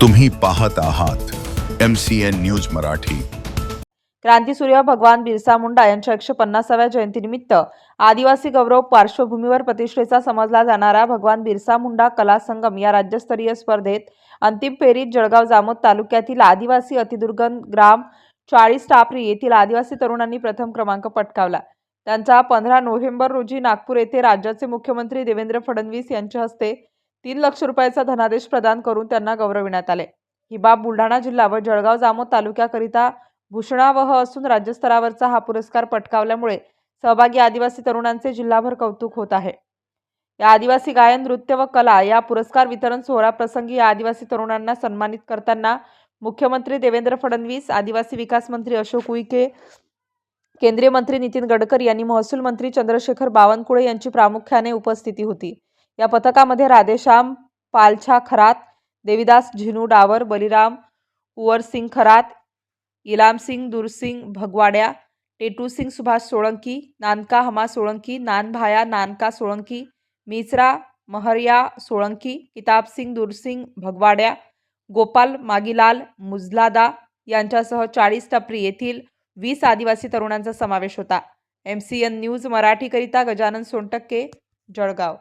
तुम्ही पाहत आहात M C N news Marathi. क्रांतीसूर्य भगवान बिरसा मुंडा यांच्या एकशे पन्नासाव्या जयंतीनिमित्त आदिवासी गौरव पार्श्वभूमीवर प्रतिष्ठेचा समजला जाणारा भगवान बिरसा मुंडा कला संगम या राज्यस्तरीय स्पर्धेत अंतिम फेरीत जळगाव जामोद तालुक्यातील आदिवासी अतिदुर्गम ग्राम चाळीस टापरी येथील आदिवासी तरुणांनी प्रथम क्रमांक पटकावला. त्यांचा पंधरा नोव्हेंबर रोजी नागपूर येथे राज्याचे मुख्यमंत्री देवेंद्र फडणवीस यांच्या हस्ते तीन लक्ष रुपयाचा धनादेश प्रदान करून त्यांना गौरविण्यात आले. ही बाब बुलढाणा जिल्हा व जळगाव जामोद तालुक्याकरिता भूषणावह असून राज्यस्तरावरचा हा पुरस्कार पटकावल्यामुळे सहभागी आदिवासी तरुणांचे जिल्हाभर कौतुक होत आहे. या आदिवासी गायन नृत्य व कला या पुरस्कार वितरण सोहळा प्रसंगी या आदिवासी तरुणांना सन्मानित करताना मुख्यमंत्री देवेंद्र फडणवीस आदिवासी विकास मंत्री अशोक उईके केंद्रीय मंत्री नितीन गडकरी यांनी महसूल मंत्री चंद्रशेखर बावनकुळे यांची प्रामुख्याने उपस्थिती होती. या पथकामध्ये राधेश्याम पालछा खरात देविदास झिनू डावर बलिराम कुंवरसिंग खरात इलामसिंग दुरसिंग भगवाड्या टेटूसिंग सुभाष सोळंकी नानका हमा सोळंकी नानभाया नानका सोळंकी मिसरा महरिया सोळंकी किताबसिंग दुरसिंग भगवाड्या गोपाल मागीलाल मुजलादा यांच्यासह चाळीस टपरी येथील वीस आदिवासी तरुणांचा समावेश होता. एम सी एन न्यूज मराठीकरिता गजानन सोनटक्के जळगाव.